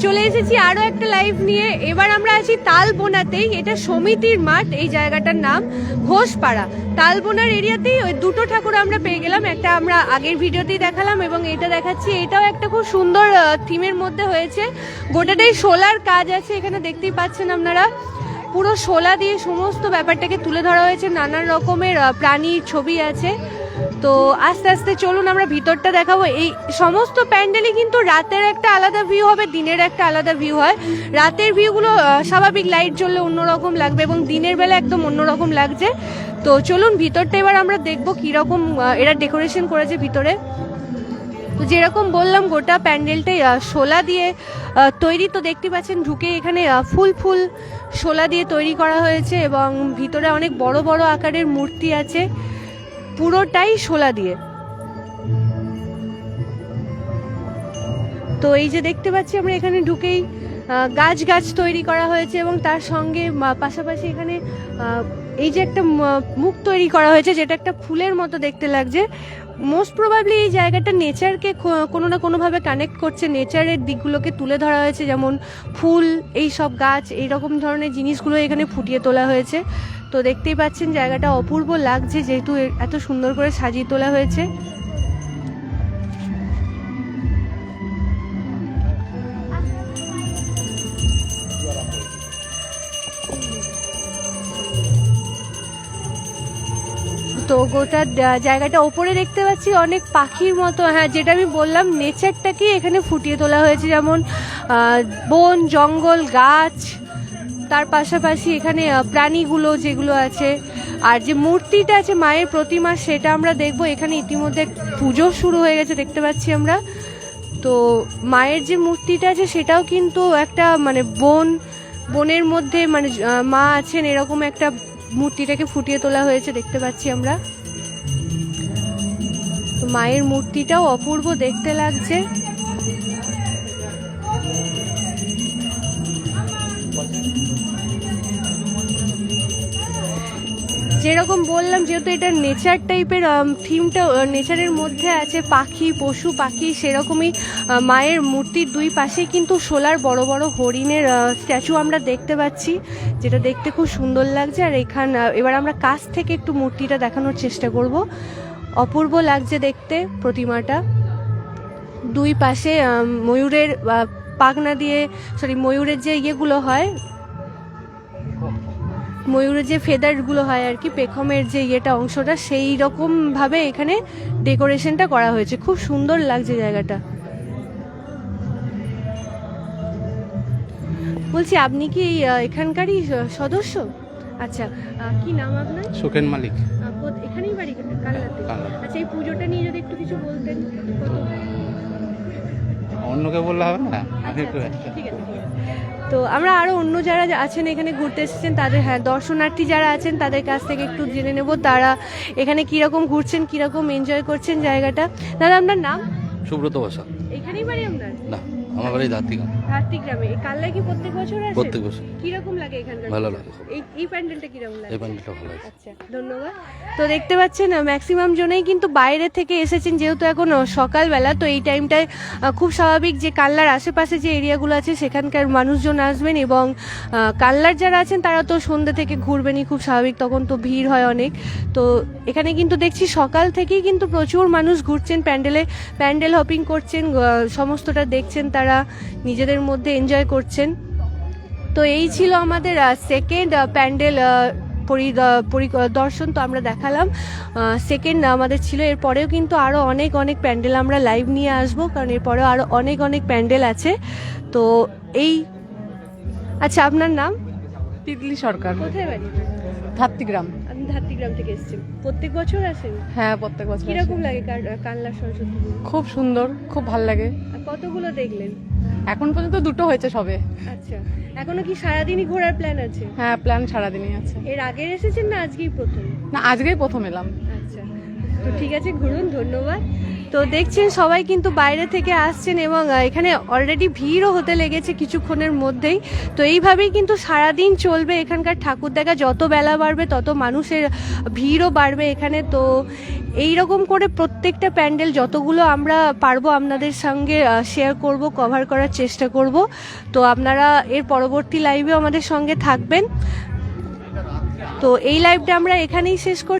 চলে এসেছি আরও একটা লাইভ নিয়ে। এবার আমরা আছি তালবোনাতেই। এটা সমিতির মাঠ, এই জায়গাটার নাম ঘোষপাড়া। তালবোনার এরিয়াতেই ওই দুটো ঠাকুর আমরা পেয়ে গেলাম। একটা আমরা আগের ভিডিওতেই দেখালাম এবং এটা দেখাচ্ছি। এটাও একটা খুব সুন্দর থিমের মধ্যে হয়েছে। গোটাটাই সোলার কাজ আছে এখানে, দেখতেই পাচ্ছেন আপনারা। পুরো শোলা দিয়ে সমস্ত ব্যাপারটাকে তুলে ধরা হয়েছে। নানান রকমের প্রাণীর ছবি আছে। তো আস্তে আস্তে চলুন আমরা ভিতরটা দেখাবো। এই সমস্ত প্যান্ডেলই কিন্তু রাতের একটা আলাদা ভিউ হবে, দিনের একটা আলাদা ভিউ হয়। রাতের ভিউগুলো স্বাভাবিক লাইট জ্বললে অন্যরকম লাগবে এবং দিনের বেলা একদম অন্যরকম লাগছে। তো চলুন ভিতরটা এবার আমরা দেখব কীরকম এরা ডেকোরেশন করেছে ভিতরে। তো যেরকম বললাম, গোটা প্যান্ডেলটাই শোলা দিয়ে তৈরি। তো দেখতে পাচ্ছেন ঢুকে এখানে ফুল ফুল শোলা দিয়ে তৈরি করা হয়েছে এবং ভিতরে অনেক বড় বড় আকারের মূর্তি আছে। পুরোটাই শোলা দিয়ে। তো এই যে দেখতে পাচ্ছি আমরা এখানে ঢুকেই গাছ গাছ তৈরি করা হয়েছে এবং তার সঙ্গে পাশাপাশি এখানে এই যে একটা মুখ তৈরি করা হয়েছে যেটা একটা ফুলের মতো দেখতে লাগছে। মোস্ট প্রবাবলি এই জায়গাটা নেচারকে কোনো না কোনোভাবে কানেক্ট করছে। নেচারের দিকগুলোকে তুলে ধরা হয়েছে, যেমন ফুল, এই সব গাছ, এই রকম ধরনের জিনিসগুলো এখানে ফুটিয়ে তোলা হয়েছে। তো দেখতেই পাচ্ছেন জায়গাটা অপূর্ব লাগছে যেহেতু এত সুন্দর করে সাজিয়ে তোলা হয়েছে। তো গোটা জায়গাটা ওপরে দেখতে পাচ্ছি অনেক পাখির মতো। হ্যাঁ যেটা আমি বললাম নেচারটাকে এখানে ফুটিয়ে তোলা হয়েছে। যেমন বন, জঙ্গল, গাছ তার পাশাপাশি এখানে প্রাণীগুলো যেগুলো আছে, আর যে মূর্তিটা আছে মায়ের প্রতিমা, সেটা আমরা দেখব। এখানে ইতিমধ্যে পুজো শুরু হয়ে গেছে, দেখতে পাচ্ছি আমরা। তো মায়ের যে মূর্তিটা আছে, সেটাও কিন্তু একটা মানে বন, বনের মধ্যে মানে মা আছেন, এরকম একটা মূর্তিটাকে ফুটিয়ে তোলা হয়েছে, দেখতে পাচ্ছি আমরা। মায়ের মূর্তিটাও অপূর্ব দেখতে লাগছে। যেরকম বললাম, যেহেতু এটা নেচার টাইপের থিমটা নেচারের মধ্যে আছে, পাখি, পশু, পাখি, সেরকমই মায়ের মূর্তির দুই পাশে কিন্তু সোলার বড় বড় হরিণের স্ট্যাচু আমরা দেখতে পাচ্ছি, যেটা দেখতে খুব সুন্দর লাগছে। আর এখান এবার আমরা কাছ থেকে একটু মূর্তিটা দেখানোর চেষ্টা করব। অপূর্ব লাগছে দেখতে প্রতিমাটা। দুই পাশে ময়ূরের পাখনা দিয়ে সরি ময়ূরের যে ইয়েগুলো হয় ময়ূরের যে ফেদারগুলো হয় আর কি পেখমের যে ইয়েটা অংশটা সেই রকম ভাবে এখানে ডেকোরেশনটা করা হয়েছে। খুব সুন্দর লাগছে জায়গাটা। বলছি আপনি কি এখানকারই সদস্য? আচ্ছা কি নাম আপনার? সুখেন মালিক। এখানেই বাড়ি কাল্লাতে আচ্ছা এই পুজোটা নিয়ে যদি একটু কিছু বলতেন অন্যকে বললে হবে না? আচ্ছা, আচ্ছা, ঠিক আছে। তো আমরা আরও অন্য যারা আছেন এখানে ঘুরতে এসেছেন তাদের হ্যাঁ দর্শনার্থী যারা আছেন তাদের কাছ থেকে একটু জেনে নেব তারা এখানে কীরকম ঘুরছেন কীরকম এনজয় করছেন জায়গাটা। দাদা আপনার নাম? সুব্রত বসা। এখানেই বাড়ি আপনার? না। আমার বাড়ি ধাত্রিকা ধাত্রী গ্রামে এই কি প্রত্যেক বছর আসেন প্রত্যেক বছর। কীরকম লাগে এখানকার ভালো লাগে এই এই প্যান্ডেলটা কীরকম লাগে? এই প্যান্ডেলটা ভালো আছে আচ্ছা ধন্যবাদ। তো দেখতে পাচ্ছেন ম্যাক্সিমাম জনেই কিন্তু বাইরে থেকে এসেছেন যেহেতু এখন সকালবেলা তো এই টাইমটায় খুব স্বাভাবিক যে কাল্লার আশেপাশে যে এরিয়াগুলো আছে সেখানকার মানুষজন আসবেন এবং কাল্লার যারা আছেন তারা তো সন্ধ্যে থেকে ঘুরবেনই খুব স্বাভাবিক তখন তো ভিড় হয় অনেক। তো এখানে কিন্তু দেখছি সকাল থেকেই কিন্তু প্রচুর মানুষ ঘুরছেন প্যান্ডেলে প্যান্ডেল হপিং করছেন সমস্তটা দেখছেন তারা নিজেদের মধ্যে এনজয় করছেন। তো এই ছিল আমাদের সেকেন্ড প্যান্ডেল পরিদর্শন তো আমরা দেখালাম। সেকেন্ড আমাদের ছিল, এরপরেও কিন্তু আরও অনেক অনেক প্যান্ডেল আমরা লাইভ নিয়ে আসব, কারণ এরপরেও আরও অনেক অনেক প্যান্ডেল আছে। তো এই আচ্ছা আপনার নাম? তিতলি সরকার। কোথায় বাড়ি? ধাত্রিগ্রাম। আপনি ধাত্রীগ্রাম থেকে এসেছেন প্রত্যেক বছর আসেন হ্যাঁ প্রত্যেক বছর। কীরকম লাগে কানলা সরস্বতী খুব সুন্দর খুব ভালো লাগে। কতগুলো দেখলেন? এখন পর্যন্ত দুটো হয়েছে সবে। আচ্ছা। এখনও কি সারাদিনই ঘোরার প্ল্যান আছে? হ্যাঁ প্ল্যান সারাদিনই আছে। এর আগে এসেছেন না আজকেই প্রথম? না আজকেই প্রথম এলাম। আচ্ছা। তো ঠিক আছে ঘুরুন ধন্যবাদ। তো দেখছেন সবাই কিন্তু বাইরে থেকে আসছেন এবং এখানে অলরেডি ভিড়ও হতে লেগেছে কিছুক্ষণের মধ্যেই। তো এইভাবেই কিন্তু সারাদিন চলবে এখানকার ঠাকুর দেখা। যত বেলা বাড়বে, তত মানুষের ভিড়ও বাড়বে এখানে। তো এই রকম করে প্রত্যেকটা প্যান্ডেল যতগুলো আমরা পারব আপনাদের সঙ্গে শেয়ার করব কভার করার চেষ্টা করব। তো আপনারা এর পরবর্তী লাইভেও আমাদের সঙ্গে থাকবেন। তো এই লাইভটা আমরা এখানেই শেষ করছি